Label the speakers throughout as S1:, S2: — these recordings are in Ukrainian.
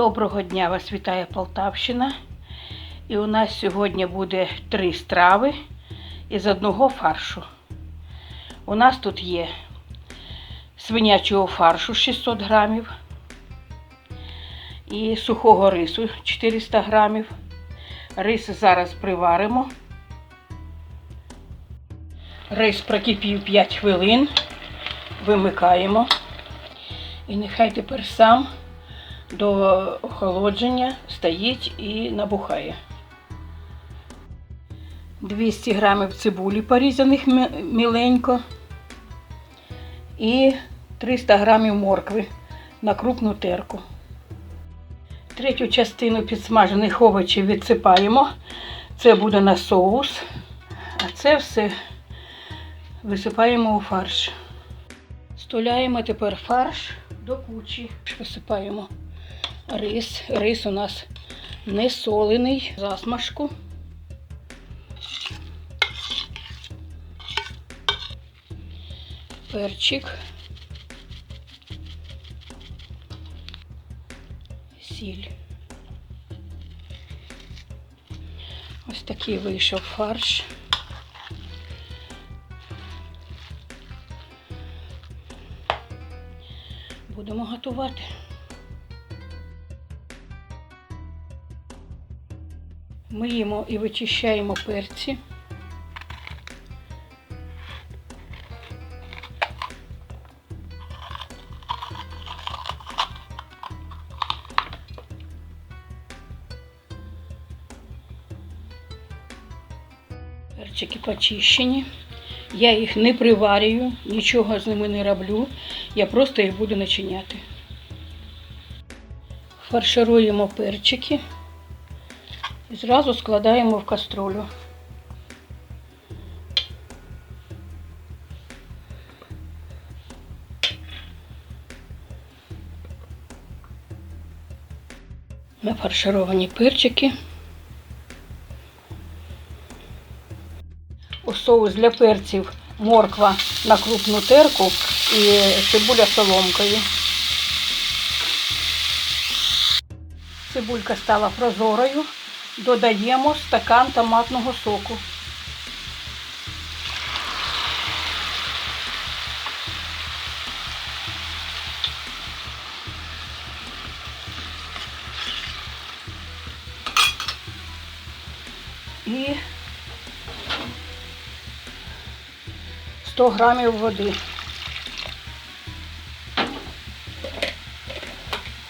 S1: Доброго дня вас вітає Полтавщина. І у нас сьогодні буде три страви із одного фаршу. У нас тут є свинячого фаршу 600 грамів і сухого рису 400 грамів. Рис зараз приваримо. Рис прокипів 5 хвилин. Вимикаємо. І нехай тепер сам до охолодження стоїть і набухає. 200 грамів цибулі порізаних мі- міленько і 300 грамів моркви на крупну терку. Третю частину підсмажених овочів відсипаємо. Це буде на соус, а це все висипаємо у фарш. Стуляємо тепер фарш до кучі. Висипаємо рис. Рис у нас не солений, засмажку. Перчик. Сіль. Ось такий вийшов фарш. Будемо готувати. Миємо і вичищаємо перці. Перчики почищені. Я їх не приварюю, нічого з ними не роблю. Я просто їх буду начиняти. Фаршируємо перчики і зразу складаємо в каструлю. Нафаршировані перчики. У соус для перців морква на крупну терку і цибуля соломкою. Цибулька стала прозорою. Додаємо стакан томатного соку. І 100 грамів води.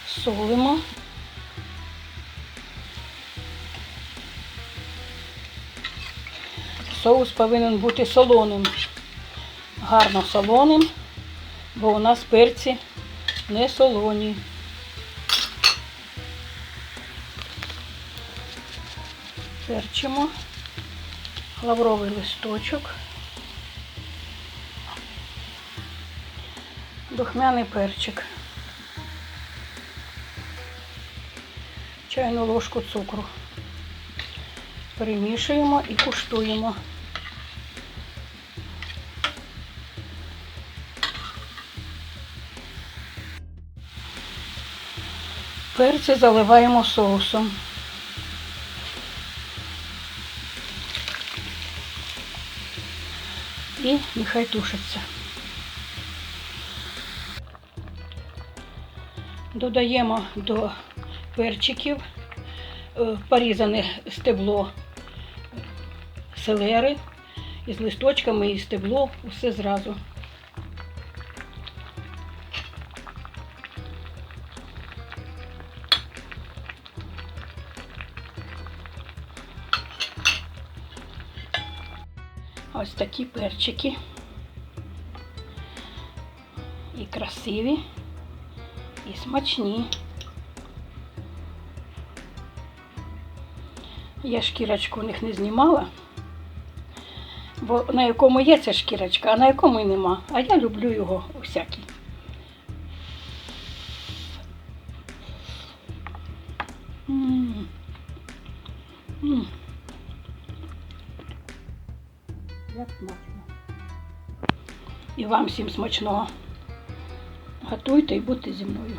S1: Солимо. Соус повинен бути солоним, гарно солоним, бо у нас перці не солоні. Перчимо лавровий листочок, духмяний перчик, чайну ложку цукру. Перемішуємо і куштуємо. Перці заливаємо соусом. І нехай тушиться. Додаємо до перчиків е, порізане стебло селери із листочками і стебло, усе зразу. Ось такі перчики. І красиві, і смачні. Я шкірочку у них не знімала, бо на якому є ця шкірочка, а на якому і нема. А я люблю його усякий. М. Як смачно. І вам всім смачного. Готуйте і будьте зі мною.